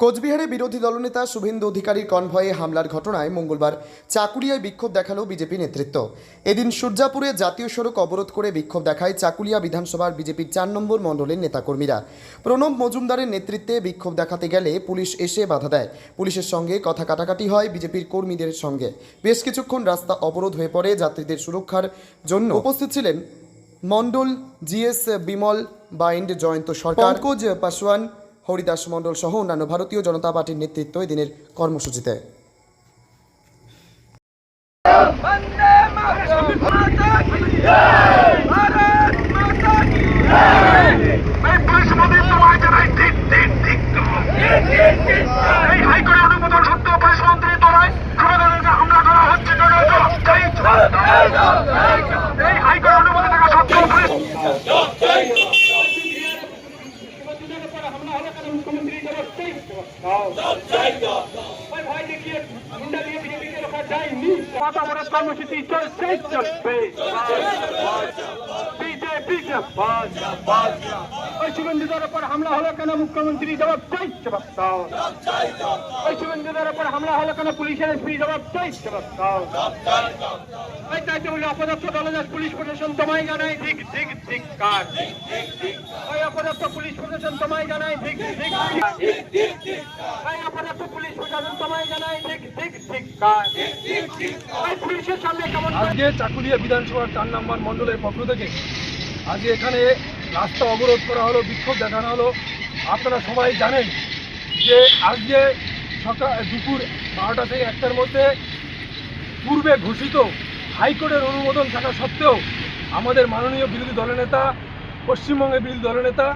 কোচবিহারে বিরোধী দলনেতা শুভেন্দু অধিকারীর কনভয়ে হামলার ঘটনায় মঙ্গলবার চাকুলিয়ায় বিক্ষোভ দেখাল বিজেপি নেতৃত্ব। এদিন সূর্যাপুরে জাতীয় সড়ক অবরোধ করে বিক্ষোভ দেখায় চাকুলিয়া বিধানসভার বিজেপির চার নম্বর মণ্ডলের নেতাকর্মীরা। প্রণব মজুমদারের নেতৃত্বে বিক্ষোভ দেখাতে গেলে পুলিশ এসে বাধা দেয়। পুলিশের সঙ্গে কথা কাটাকাটি হয় বিজেপির কর্মীদের সঙ্গে। বেশ কিছুক্ষণ রাস্তা অবরোধ হয়ে পড়ে যাত্রীদের সুরক্ষার জন্য। উপস্থিত ছিলেন মণ্ডল জিএস বিমল, বাইন্ড, জয়ন্ত সরকার, পঙ্কজ পাসওয়ান হরিদাস মণ্ডল সহ অন্যান্য ভারতীয় জনতা পার্টির নেতৃত্ব এদিনের কর্মসূচিতে। এই হাইকোর্টের অনুমোদন মতামতের কর্মসূচি চলছে, চলবে। ওই শুভেন্দুদের উপর হামলা হলো কেন? মুখ্যমন্ত্রী জবাব চাই, জবাব দাও ওই শুভেন্দুদের উপর হামলা হলো কেন? পুলিশের এসপি জবাব চাই, জবাব দাও ওই চাইতে বলে অপদস্থ দলদাস পুলিশ প্রশাসন তোমায় জানাই ঠিক ঠিক ঠিক কাজ ওই পুলিশ প্রশাসন তোমায় জানাই ঠিক ঠিক ঠিক ওই পুলিশ প্রশাসন তোমায় জানাই ঠিক ঠিক ঠিক পুলিশের সামনে কেমন আজকে চাকুলিয়া বিধানসভার চার নম্বর মণ্ডলের পক্ষ থেকে আজকে এখানে রাস্তা অবরোধ করা হলো বিক্ষোভ দেখানো হলো আপনারা সবাই জানেন যে আজকে সকাল দুপুর বারোটা থেকে একটার মধ্যে পূর্বে ঘোষিত হাইকোর্টের অনুমোদন থাকা সত্ত্বেও আমাদের মাননীয় বিরোধী দলনেতা পশ্চিমবঙ্গের বিরোধী দলনেতা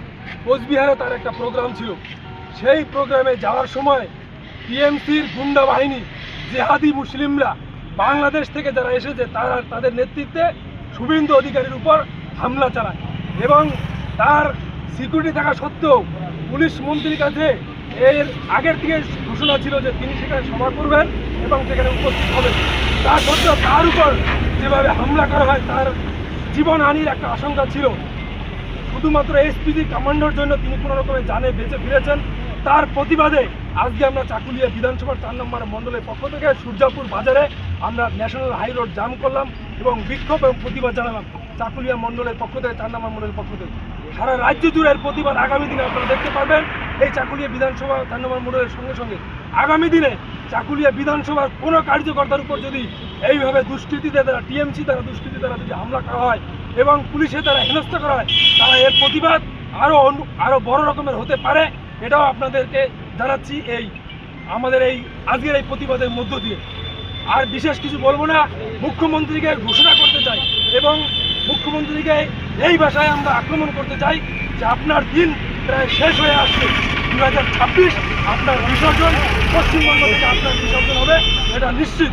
কোচবিহারে তার একটা প্রোগ্রাম ছিল। সেই প্রোগ্রামে যাওয়ার সময় টিএমসির গুন্ডা বাহিনী, জেহাদি মুসলিমরা বাংলাদেশ থেকে যারা এসেছে, তারা তাদের নেতৃত্বে শুভেন্দু অধিকারীর উপর হামলা চালায় এবং তার সিকিউরিটি থাকা সত্ত্বেও পুলিশ মন্ত্রীর কাছে এর আগের থেকে ঘোষণা ছিল যে তিনি সেখানে সভা করবেন এবং সেখানে উপস্থিত হবেন। তা সত্ত্বেও তার উপর যেভাবে হামলা করা হয়, তার জীবনহানির একটা আশঙ্কা ছিল। শুধুমাত্র এসপিজি কমান্ডোর জন্য তিনি কোনো রকমের জানে বেঁচে ফিরেছেন। তার প্রতিবাদে আজকে আমরা চাকুলিয়া বিধানসভার চার নম্বর মণ্ডলের পক্ষ থেকে সূর্যাপুর বাজারে আমরা ন্যাশনাল হাই রোড জাম করলাম এবং বিক্ষোভ এবং প্রতিবাদ জানালাম চাকুলিয়া মণ্ডলের পক্ষ থেকে, চার নম্বর মণ্ডলের পক্ষ থেকে। সারা রাজ্য জুড়ে প্রতিবাদ আগামী দিনে আপনারা দেখতে পারবেন। এই চাকুলিয়া বিধানসভা, চার নম্বর মণ্ডলের সঙ্গে সঙ্গে আগামী দিনে চাকুলিয়া বিধানসভার কোনো কার্যকর্তার উপর যদি এইভাবে দুষ্কৃতীদের দ্বারা টিএমসি দ্বারা দুষ্কৃতী দ্বারা যদি হামলা করা হয় এবং পুলিশের দ্বারা হেনস্থা করা হয়, তারা এর প্রতিবাদ আরও আরও বড় রকমের হতে পারে, এটাও আপনাদেরকে জানাচ্ছি এই, আমাদের এই, আজকের এই প্রতিবাদের মধ্য দিয়ে। আর বিশেষ কিছু বলব না, মুখ্যমন্ত্রীকে ঘোষণা করতে চাই এবং মুখ্যমন্ত্রীকে এই ভাষায় আমরা আক্রমণ করতে চাই যে আপনার দিন প্রায় শেষ হয়ে আসছে। দু হাজার ছাব্বিশ আপনার বিসর্জন পশ্চিমবঙ্গ থেকে আপনার বিসর্জন হবে, এটা নিশ্চিত।